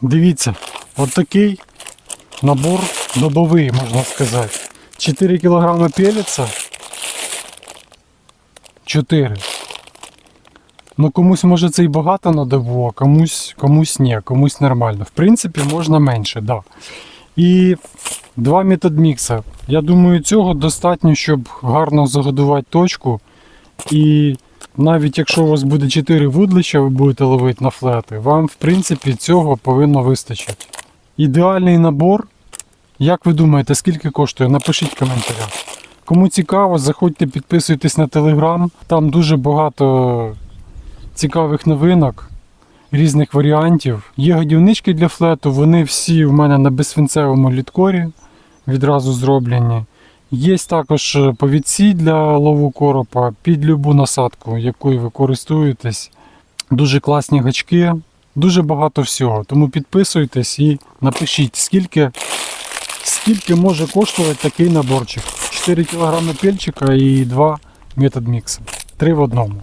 Дивіться, от такий набор добовий, можна сказати. 4 кг пелеца. 4. Ну комусь може це і багато на а комусь, комусь ні, комусь нормально. В принципі, можна менше, да. І два метод мікса. Я думаю, цього достатньо, щоб гарно загодувати точку. І навіть якщо у вас буде 4 вудлища, ви будете ловити на флети, вам в принципі цього повинно вистачити. Ідеальний набор. Як ви думаєте, скільки коштує? Напишіть в коментарях. Кому цікаво, заходьте, підписуйтесь на телеграм. Там дуже багато цікавих новинок, різних варіантів. Є годівнички для флету, вони всі в мене на безсвинцевому літкорі відразу зроблені. Є також е, повідці для лову коропа під любу насадку, якою ви користуєтесь. Дуже класні гачки, дуже багато всього. Тому підписуйтесь і напишіть, скільки, скільки може коштувати такий наборчик. 4 кг пельчика і 2 метод мікса. Три в одному.